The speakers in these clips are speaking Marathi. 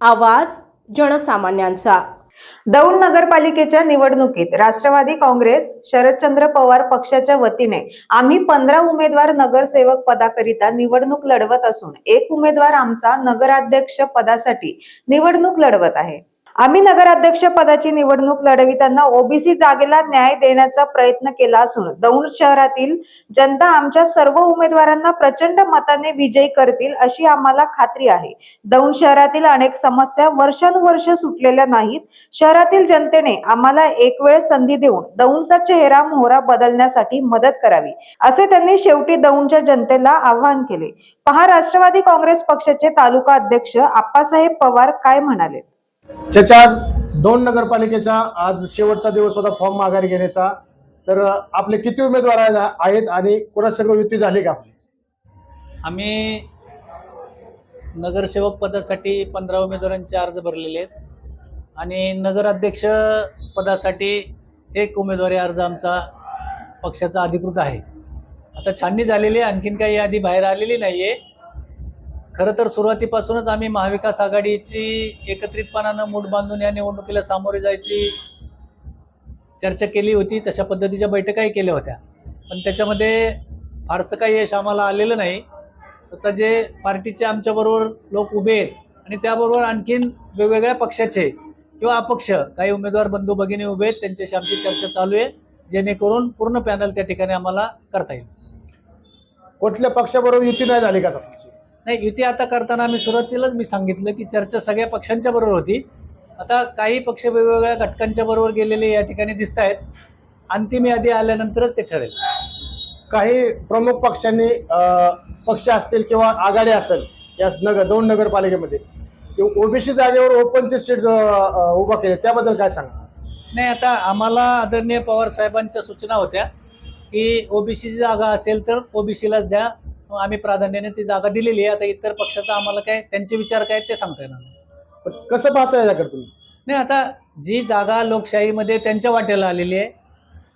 आवाज जनसामान्यांचा. दौंड नगरपालिकेच्या निवडणुकीत राष्ट्रवादी काँग्रेस शरदचंद्र पवार पक्षाच्या वतीने आम्ही पंधरा उमेदवार नगरसेवक पदाकरिता निवडणूक लढवत असून एक उमेदवार आमचा नगराध्यक्ष पदासाठी निवडणूक लढवत आहे. आम्ही नगराध्यक्ष पदाची निवडणूक लढविताना ओबीसी जागेला न्याय देण्याचा प्रयत्न केला असून दौंड शहरातील जनता आमच्या सर्व उमेदवारांना प्रचंड मताने विजयी करतील अशी आम्हाला खात्री आहे. दौंड शहरातील अनेक समस्या वर्षानुवर्ष सुटलेल्या नाहीत. शहरातील जनतेने आम्हाला एक वेळ संधी देऊन दौंडचा चेहरा मोहरा बदलण्यासाठी मदत करावी असे त्यांनी शेवटी दौंडच्या जनतेला आवाहन केले. पहा राष्ट्रवादी काँग्रेस पक्षाचे तालुका अध्यक्ष आप्पासाहेब पवार काय म्हणाले? त्याच्या आज दोन नगरपालिकेचा आज शेवटचा दिवस होता फॉर्म माघारी घेण्याचा. तर आपले किती उमेदवार आहेत आणि कोणासंग युती झाली का आपली? आम्ही नगरसेवक पदासाठी पंधरा उमेदवारांचे अर्ज भरलेले आहेत आणि नगराध्यक्ष पदासाठी एक उमेदवारी अर्ज आमचा पक्षाचा अधिकृत आहे. आता छाननी झालेली आहे आणखीन काही यादी बाहेर आलेली नाही आहे खरं तर सुरुवातीपासूनच आम्ही महाविकास आघाडीची एकत्रितपणानं मूठ बांधून या निवडणुकीला सामोरे जायची चर्चा केली होती तशा पद्धतीच्या बैठकाही केल्या होत्या. पण त्याच्यामध्ये फारसं काही यश आम्हाला आलेलं नाही. आता जे पार्टीचे आमच्याबरोबर लोक उभे आहेत आणि त्याबरोबर आणखीन वेगवेगळ्या पक्षाचे किंवा अपक्ष काही उमेदवार बंधू भगिनी उभे आहेत त्यांच्याशी आमची चर्चा चालू आहे जेणेकरून पूर्ण पॅनल त्या ठिकाणी आम्हाला करता येईल. कुठल्या पक्षाबरोबर युती नाही झाली का तुमची? नाही युती आता करताना आम्ही सुरुवातीलाच मी सांगितलं की चर्चा सगळ्या पक्षांच्या बरोबर होती. आता काही पक्ष वेगवेगळ्या घटकांच्या बरोबर गेलेले या ठिकाणी दिसत आहेत. अंतिम यादी आल्यानंतरच ते ठरेल. काही प्रमुख पक्षांनी पक्ष असतील किंवा आघाडी असेल या नगर दोन नगरपालिकेमध्ये ओबीसी जागेवर ओपनचे सीट उभा केले. त्याबद्दल काय सांगा? नाही आता आम्हाला आदरणीय पवार साहेबांच्या सूचना होत्या की ओबीसीची जागा असेल तर ओबीसीलाच द्या. आम्ही प्राधान्याने ती जागा दिलेली आहे. आता इतर पक्षाचा आम्हाला काय त्यांचे विचार काय ते सांगता येणार नाही. पण कसं पाहता याच्याकडे तुम्ही? नाही आता जी जागा लोकशाहीमध्ये त्यांच्या वाट्याला आलेली आहे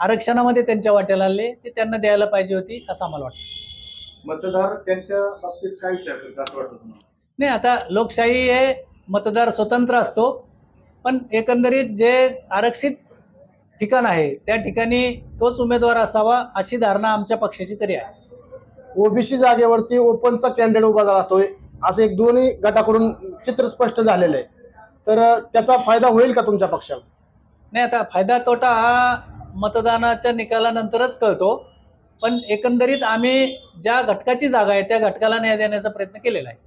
आरक्षणामध्ये त्यांच्या वाट्याला आले ते त्यांना द्यायला पाहिजे होती असं आम्हाला वाटतं. मतदार त्यांच्या बाबतीत काय विचार करतात असं वाटतं तुम्हाला? नाही आता लोकशाही हे मतदार स्वतंत्र असतो पण एकंदरीत जे आरक्षित ठिकाण आहे त्या ठिकाणी तोच उमेदवार असावा अशी धारणा आमच्या पक्षाची तरी आहे. ओबीसी जागेवरती ओपनचा कॅन्डिडेट उभा राहतोय. असं एक दोन्ही गटाकडून चित्र स्पष्ट झालेलं आहे. तर त्याचा फायदा होईल का तुमच्या पक्षाला? नाही आता फायदा तोटा हा मतदानाच्या निकालानंतरच कळतो. पण एकंदरीत आम्ही ज्या घटकाची जागा आहे त्या घटकाला न्याय देण्याचा प्रयत्न केलेला आहे.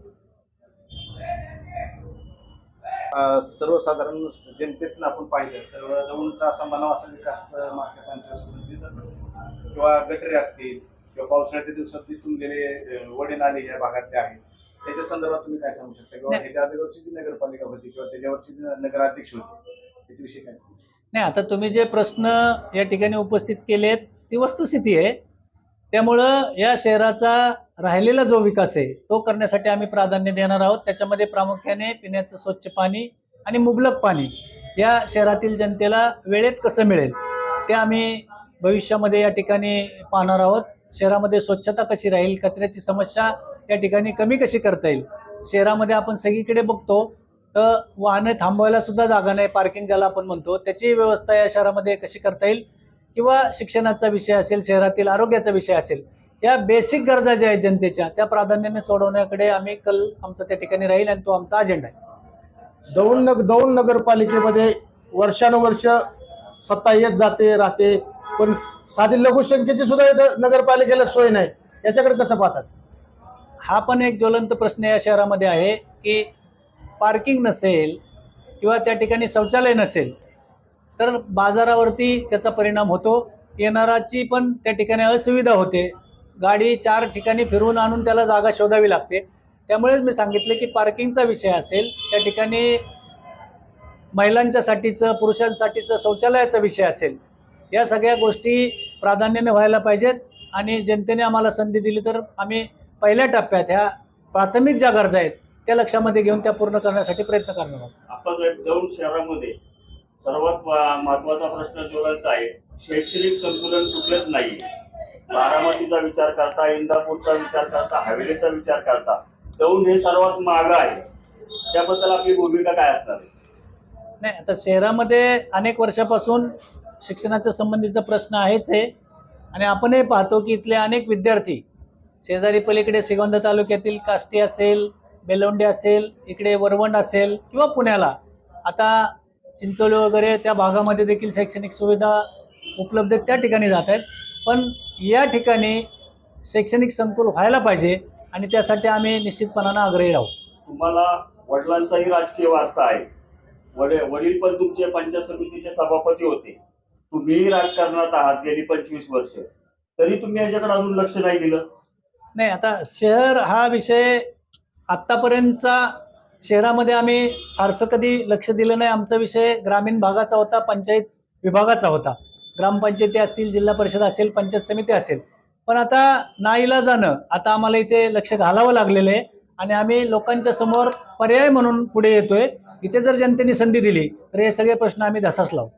सर्वसाधारण जनतेतून आपण पाहिलं तर दौंडचा असा म्हणावा असा विकास मागच्या पंचवर्षामध्ये दिसत किंवा गटरे असतील किंवा पावसाळ्याच्या दिवसात तिथून गेले अं, वडे नाले ह्या भागातले आहेत. त्याच्या संदर्भात तुम्ही काय सांगू शकता? किंवा नाही. ह्याच्या अगोदरची जी नगरपालिका होती किंवा त्याच्यावरची नगराध्यक्ष होती त्याच्याविषयी काय सांगू नाही आता तुम्ही जे प्रश्न या ठिकाणी उपस्थित केलेत ती वस्तुस्थिती आहे. त्यामुळं या शहराचा राहिलेला जो विकास आहे तो करण्यासाठी आम्ही प्राधान्य देणार आहोत. त्याच्यामध्ये प्रामुख्याने पिण्याचं स्वच्छ पाणी आणि मुबलक पाणी या शहरातील जनतेला वेळेत कसं मिळेल ते आम्ही भविष्यामध्ये या ठिकाणी पाहणार आहोत. शहरामध्ये स्वच्छता कशी राहील कचऱ्याची समस्या या ठिकाणी कमी कशी करता येईल? शहरामध्ये आपण सगळीकडे बघतो तर वाहनं थांबवायला सुद्धा जागा नाही पार्किंग ज्याला आपण म्हणतो. त्याची व्यवस्था या शहरामध्ये कशी करता येईल? किंवा शिक्षणाचा विषय असेल शहरातील आरोग्याचा विषय असेल या बेसिक गरजा ज्या आहेत जनतेच्या त्या प्राधान्याने सोडवण्याकडे आम्ही कल आमचा त्या ठिकाणी राहील आणि तो आमचा अजेंडा आहे. दौंड नग दौंड नगरपालिकेमध्ये वर्षानुवर्ष सत्ता येत जाते राहते. पण साधी लघुसंख्येची सुद्धा नगरपालिकेला सोय नाही. याच्याकडे कसं पाहतात? हा पण एक ज्वलंत प्रश्न या शहरामध्ये आहे की पार्किंग नसेल किंवा त्या ठिकाणी शौचालय नसेल तर बाजारावरती त्याचा परिणाम होतो. येणाराची पण त्या ठिकाणी असुविधा होते. गाडी चार ठिकाणी फिरवून आणून त्याला जागा शोधावी लागते. त्यामुळेच मी सांगितलं की पार्किंगचा विषय असेल त्या ठिकाणी महिलांच्यासाठीचं पुरुषांसाठीचं शौचालयाचा विषय असेल या सगळ्या गोष्टी प्राधान्याने व्हायला पाहिजेत आणि जनतेने आम्हाला संधी दिली तर आम्ही पहिल्या टप्प्यात ह्या प्राथमिक ज्या गरजा आहेत त्या लक्षामध्ये घेऊन त्या पूर्ण करण्यासाठी प्रयत्न करणार आहोत. आप्पासाहेब दौंड शहरामध्ये सर्वात महत्त्वाचा प्रश्न ज्वलंत आहे शैक्षणिक संतुलन कुठलंच नाही. बारामतीचा विचार करता इंदापूरचा विचार करता हवेलीचा विचार करता दौंड हे सर्वात मागं आहे. त्याबद्दल आपली भूमिका काय असणार नाही आता शहरामध्ये अनेक वर्षापासून शिक्षणाच्या संबंधीचा प्रश्न आहेच आहे आणि आपणही पाहतो की इथले अनेक विद्यार्थी शेजारी पलीकडे श्रीगोंदा तालुक्यातील काष्टी असेल बेलोंडे असेल इकडे वरवंड असेल किंवा पुण्याला आता चिंचोली वगैरे त्या भागामध्ये देखील शैक्षणिक सुविधा उपलब्ध त्या ठिकाणी जात आहेत. पण या ठिकाणी शैक्षणिक संकुल व्हायला पाहिजे आणि त्यासाठी आम्ही निश्चितपणानं आग्रही राहू. तुम्हाला वडिलांचाही राजकीय वारसा आहे. वडील वडील पण तुमचे पंचायत समितीचे सभापती होते. तुम्ही राजकारणात आहात गेली पंचवीस वर्ष तरी तुम्ही याच्याकडे अजून लक्ष नाही दिलं. नाही आता शहर हा विषय आत्तापर्यंतचा शहरामध्ये आम्ही फारसं कधी लक्ष दिलं नाही. आमचा विषय ग्रामीण भागाचा होता पंचायत विभागाचा होता. ग्रामपंचायती असतील जिल्हा परिषद असेल पंचायत समिती असेल. पण आता नाईला जाणं आता आम्हाला इथे लक्ष घालावं लागलेलं आहे आणि आम्ही लोकांच्या समोर पर्याय म्हणून पुढे येतोय. इथे जर जनतेने संधी दिली तर हे सगळे प्रश्न आम्ही धसास लावू.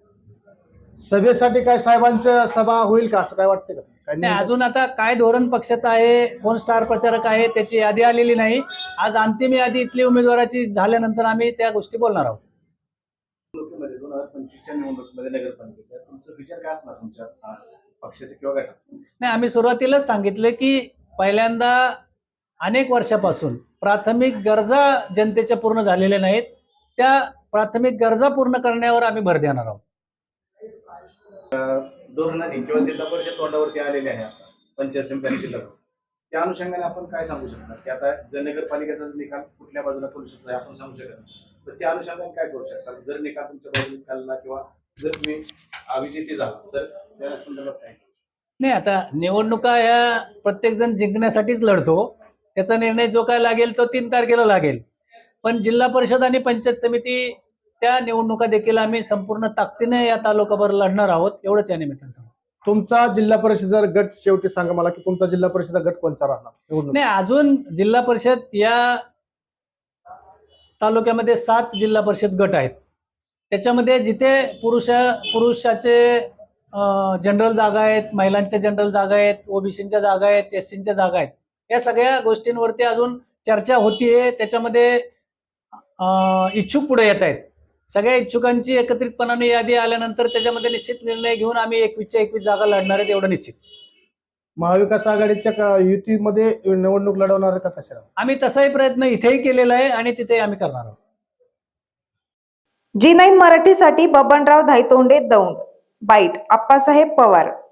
सभेसाठी काय साहेबांचं सभा होईल का? असं काय वाटतं का? काय नाही अजून आता काय धोरण पक्षाचं आहे कोण स्टार प्रचारक आहे त्याची यादी आलेली नाही. आज अंतिम यादी इथली उमेदवाराची झाल्यानंतर आम्ही त्या गोष्टी बोलणार आहोत. निवडणुकीमध्ये दोन हजार पंचवीसच्या निवडणुकीमध्ये नगरपालिकेच्या तुमचं विचार काय असणार तुमच्या अं, पक्षाचे किंवा गटाचे? नाही आम्ही सुरुवातीलाच सांगितलं की पहिल्यांदा अनेक वर्षापासून प्राथमिक गरजा जनतेच्या पूर्ण झालेल्या नाहीत. त्या प्राथमिक गरजा पूर्ण करण्यावर आम्ही भर देणार आहोत. धोरणाने किंवा जिल्हा परिषद तोंडावरती आलेले आहे आता पंचायत समिती जिल्हा त्या अनुषंगाने आपण काय सांगू शकणार? की आता जर नगरपालिकेचा निकाल कुठल्या बाजूला करू शकतो आपण सांगू शकत नाही. तर त्या अनुषंगाने काय करू शकता जर निकाल तुमच्या बाजूने निकालला किंवा जर तुम्ही अभिजिती झाला तर त्या संदर्भात काय नाही आता निवडणुका ह्या प्रत्येकजण जिंकण्यासाठीच लढतो. त्याचा निर्णय जो काय लागेल तो तीन तारखेला लागेल. पण जिल्हा परिषद आणि पंचायत समिती त्या निवडणुका देखील आम्ही संपूर्ण ताकदीने या तालुकाभर लढणार आहोत एवढंच या निमित्तानं सांगतो. तुमचा जिल्हा परिषद गट शेवटी सांगा मला की तुमचा जिल्हा परिषद गट कोणचा राहणार? निवडणूक. नाही अजून जिल्हा परिषद या तालुक्यामध्ये सात जिल्हा परिषद गट आहेत. त्याच्यामध्ये जिथे पुरुष पुरुषाचे जनरल जागा आहेत महिलांच्या जनरल जागा आहेत ओबीसीच्या जागा आहेत एस सीच्या जागा आहेत या सगळ्या गोष्टींवरती अजून चर्चा होतीये. त्याच्यामध्ये अं, इच्छुक पुढे येत आहेत. सगळ्या इच्छुकांची एकत्रितपणाने यादी आल्यानंतर त्याच्यामध्ये निश्चित निर्णय घेऊन आम्ही एकवीसच्या एकवीस जागा लढणार आहेत एवढं निश्चित. महाविकास आघाडीच्या का- युतीमध्ये निवडणूक लढवणार का कशा आम्ही तसाही प्रयत्न इथेही केलेला आहे आणि तिथेही आम्ही करणार आहोत. जी नाईन मराठीसाठी बबनराव धायतोंडे दौंड. बाईट आप्पासाहेब पवार.